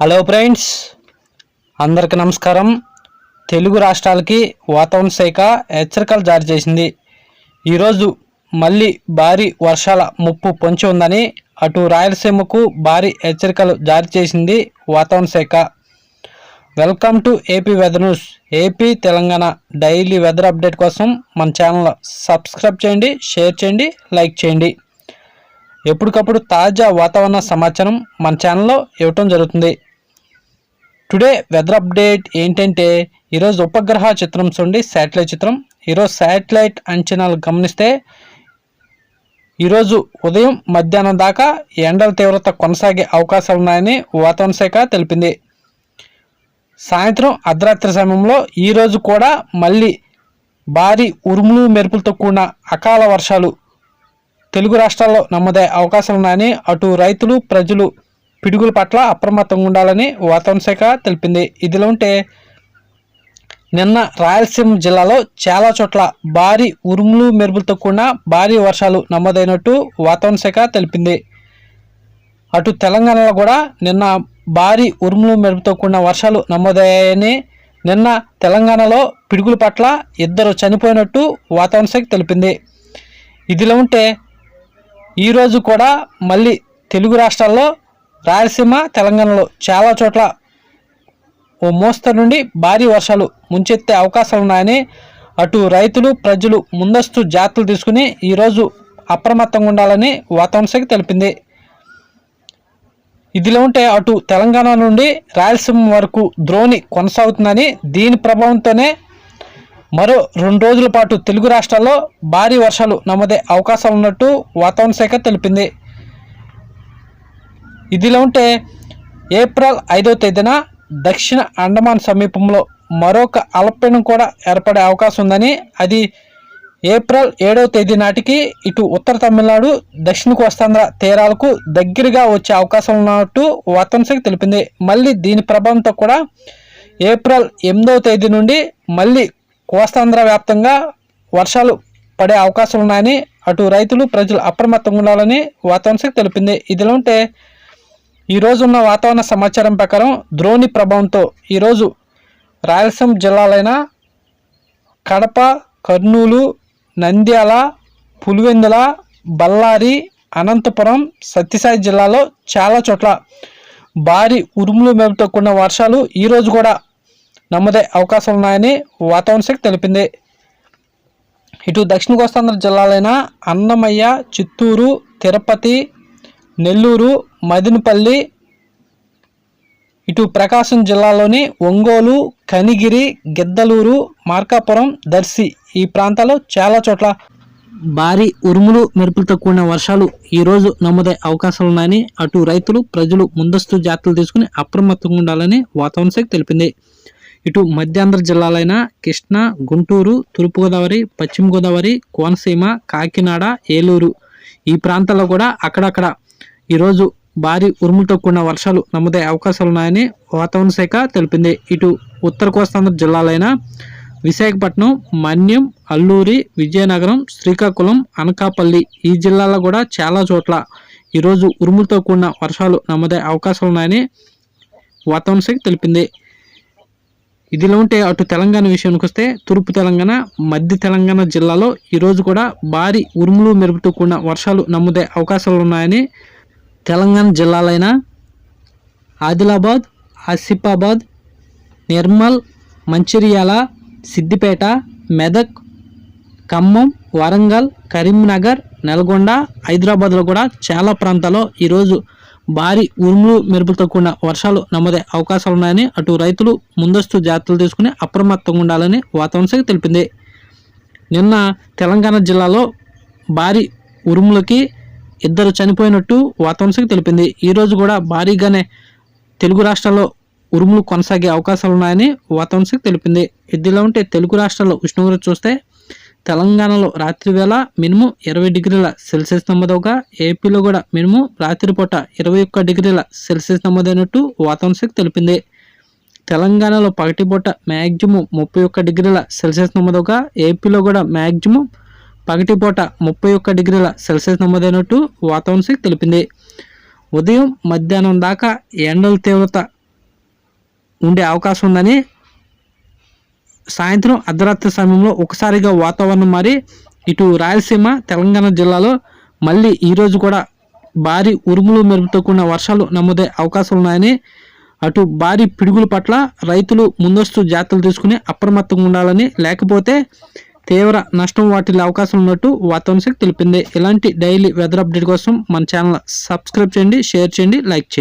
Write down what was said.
Hello friends అందరికి నమస్కారం. తెలుగు రాష్ట్రాలకి వాతావరణ శాఖ హెచ్చరికలు జారీ చేసింది. ఈరోజు మళ్ళీ భారీ వర్షాల ముప్పు పొంచి ఉందని అటు రాయలసీమకు భారీ హెచ్చరికలు జారీ చేసింది వాతావరణ శాఖ. Welcome to AP weather news AP Telangana daily weather update కోసం మన ఛానల్ సబ్స్క్రైబ్ చేయండి షేర్ చేయండి లైక్ చేయండి. ఎప్పటికప్పుడు తాజా వాతావరణ సమాచారం మన ఛానల్లో ఇవ్వటం జరుగుతుంది. టుడే వెదర్ అప్డేట్ ఏంటంటే ఈరోజు ఉపగ్రహ చిత్రం చూడండి శాటిలైట్ చిత్రం. ఈరోజు శాటిలైట్ అంచనాలు గమనిస్తే ఈరోజు ఉదయం మధ్యాహ్నం దాకా ఎండల తీవ్రత కొనసాగే అవకాశాలు ఉన్నాయని వాతావరణ శాఖ తెలిపింది. సాయంత్రం అర్ధరాత్రి సమయంలో ఈరోజు కూడా మళ్ళీ భారీ ఉరుములు మెరుపులతో కూడిన అకాల వర్షాలు తెలుగు రాష్ట్రాల్లో నమ్మదే అవకాశాలు ఉన్నాయని అటు రైతులు ప్రజలు పిడుగుల పట్ల అప్రమత్తంగా ఉండాలని వాతావరణ శాఖ తెలిపింది. ఇదిలో ఉంటే నిన్న రాయలసీమ జిల్లాలో చాలా చోట్ల భారీ ఉరుములు మెరుపులతో కూడిన భారీ వర్షాలు నమోదైనట్టు వాతావరణ శాఖ తెలిపింది. అటు తెలంగాణలో కూడా నిన్న భారీ ఉరుములు మెరుపుతో కూడిన వర్షాలు నమోదయ్యాయని నిన్న తెలంగాణలో పిడుగుల పట్ల ఇద్దరు చనిపోయినట్టు వాతావరణ శాఖ తెలిపింది. ఇదిలో ఉంటే ఈరోజు కూడా మళ్ళీ తెలుగు రాష్ట్రాల్లో రాయలసీమ తెలంగాణలో చాలా చోట్ల ఓ మోస్తరు నుండి భారీ వర్షాలు ముంచెత్తే అవకాశాలు ఉన్నాయని అటు రైతులు ప్రజలు ముందస్తు జాగ్రత్తలు తీసుకుని ఈరోజు అప్రమత్తంగా ఉండాలని వాతావరణ శాఖ తెలిపింది. ఇదిలో ఉంటే అటు తెలంగాణ నుండి రాయలసీమ వరకు ద్రోణి కొనసాగుతుందని దీని ప్రభావంతోనే మరో రెండు రోజుల పాటు తెలుగు రాష్ట్రాల్లో భారీ వర్షాలు నమోదే అవకాశాలు ఉన్నట్టు వాతావరణ శాఖ తెలిపింది. ఇదిలో ఉంటే ఏప్రిల్ ఐదో తేదీన దక్షిణ అండమాన్ సమీపంలో మరొక అల్పపీడనం కూడా ఏర్పడే అవకాశం ఉందని అది ఏప్రిల్ ఏడవ తేదీ నాటికి ఇటు ఉత్తర తమిళనాడు దక్షిణ కోస్తాంధ్ర తీరాలకు దగ్గరగా వచ్చే అవకాశం ఉన్నట్టు వాతావరణ శాఖ తెలిపింది. మళ్ళీ దీని ప్రభావంతో కూడా ఏప్రిల్ ఎనిమిదవ తేదీ నుండి మళ్ళీ కోస్తాంధ్ర వ్యాప్తంగా వర్షాలు పడే అవకాశం ఉన్నాయని అటు రైతులు ప్రజలు అప్రమత్తంగా ఉండాలని వాతావరణ శాఖ తెలిపింది. ఇదిలో ఉంటే ఈరోజు ఉన్న వాతావరణ సమాచారం ప్రకారం ద్రోణి ప్రభావంతో ఈరోజు రాయలసీమ జిల్లాలైన కడప కర్నూలు నంద్యాల పులివెందుల బళ్ళారి అనంతపురం సత్యసాయి జిల్లాలో చాలా చోట్ల భారీ ఉరుములు మేపుతో కూడిన వర్షాలు ఈరోజు కూడా నమ్మదే అవకాశాలు ఉన్నాయని వాతావరణ శాఖ తెలిపింది. ఇటు దక్షిణ కోస్తాంధ్ర జిల్లాలైన అన్నమయ్య చిత్తూరు తిరుపతి నెల్లూరు మదినపల్లి ఇటు ప్రకాశం జిల్లాలోని ఒంగోలు కనిగిరి గిద్దలూరు మార్కాపురం దర్శి ఈ ప్రాంతాల్లో చాలా చోట్ల భారీ ఉరుములు మెరుపులతో కూడిన వర్షాలు ఈరోజు నమోదయ్యే అవకాశాలు ఉన్నాయని అటు రైతులు ప్రజలు ముందస్తు జాగ్రత్తలు తీసుకుని అప్రమత్తంగా ఉండాలని వాతావరణ శాఖ తెలిపింది. ఇటు మధ్యాంధ్ర జిల్లాలైన కృష్ణా గుంటూరు తూర్పుగోదావరి పశ్చిమ గోదావరి కోనసీమ కాకినాడ ఏలూరు ఈ ప్రాంతాల్లో కూడా అక్కడక్కడ ఈరోజు భారీ ఉరుములతో కూడిన వర్షాలు నమోదయ్యే అవకాశాలు ఉన్నాయని వాతావరణ శాఖ తెలిపింది. ఇటు ఉత్తర కోస్తాంధ్ర జిల్లాలైన విశాఖపట్నం మన్యం అల్లూరి విజయనగరం శ్రీకాకుళం అనకాపల్లి ఈ జిల్లాలో కూడా చాలా చోట్ల ఈరోజు ఉరుములతో కూడిన వర్షాలు నమోదయ్యే అవకాశాలు ఉన్నాయని వాతావరణ శాఖ తెలిపింది. ఇదిలో ఉంటే అటు తెలంగాణ విషయానికి వస్తే తూర్పు తెలంగాణ మధ్య తెలంగాణ జిల్లాలో ఈరోజు కూడా భారీ ఉరుములు మెరుపుతూ కూడిన వర్షాలు నమోదయ్యే అవకాశాలు ఉన్నాయని తెలంగాణ జిల్లాలైన ఆదిలాబాద్ ఆసిఫాబాద్ నిర్మల్ మంచిర్యాల సిద్దిపేట మెదక్ ఖమ్మం వరంగల్ కరీంనగర్ నల్గొండ హైదరాబాద్లో కూడా చాలా ప్రాంతాల్లో ఈరోజు భారీ ఉరుములు మెరుపులతో కూడిన వర్షాలు నమోదే అవకాశాలు ఉన్నాయని అటు రైతులు ముందస్తు జాగ్రత్తలు తీసుకుని అప్రమత్తంగా ఉండాలని వాతావరణ శాఖ తెలిపింది. నిన్న తెలంగాణ జిల్లాలో భారీ ఉరుములకి ఇద్దరు చనిపోయినట్టు వాతావరణ శాఖ తెలిపింది. ఈరోజు కూడా భారీగానే తెలుగు రాష్ట్రాల్లో ఉరుములు కొనసాగే అవకాశాలు ఉన్నాయని వాతావరణ శాఖ తెలిపింది. ఇదిలా ఉంటే తెలుగు రాష్ట్రాల్లో ఉష్ణోగ్రత చూస్తే తెలంగాణలో రాత్రి వేళ మినిమం ఇరవై డిగ్రీల సెల్సియస్ నమోదవగా ఏపీలో కూడా మినిమం రాత్రిపూట ఇరవై ఒక్క డిగ్రీల సెల్సియస్ నమోదైనట్టు వాతావరణ శాఖ తెలిపింది. తెలంగాణలో పగటిపూట మ్యాక్సిమం ముప్పై ఒక్క డిగ్రీల సెల్సియస్ నమోదవగా ఏపీలో కూడా మ్యాక్సిమం పగటిపూట ముప్పై ఒక్క డిగ్రీల సెల్సియస్ నమోదైనట్టు వాతావరణ శాఖ తెలిపింది. ఉదయం మధ్యాహ్నం దాకా ఎండల తీవ్రత ఉండే అవకాశం ఉందని సాయంత్రం అర్ధరాత్రి సమయంలో ఒకసారిగా వాతావరణం మారి ఇటు రాయలసీమ తెలంగాణ జిల్లాలో మళ్ళీ ఈరోజు కూడా భారీ ఉరుములు మెరుపుతో కూడిన వర్షాలు నమోదే అవకాశాలు ఉన్నాయని అటు భారీ పిడుగుల పట్ల రైతులు ముందస్తు జాగ్రత్తలు తీసుకుని అప్రమత్తంగా ఉండాలని లేకపోతే తీవ్ర నష్టం వాటిల్లే అవకాశం ఉన్నట్టు వాతావరణ శాఖ తెలిపింది. ఇలాంటి డైలీ వెదర్ అప్డేట్ కోసం మన ఛానల్ సబ్స్క్రైబ్ చేయండి షేర్ చేయండి లైక్ చేయండి.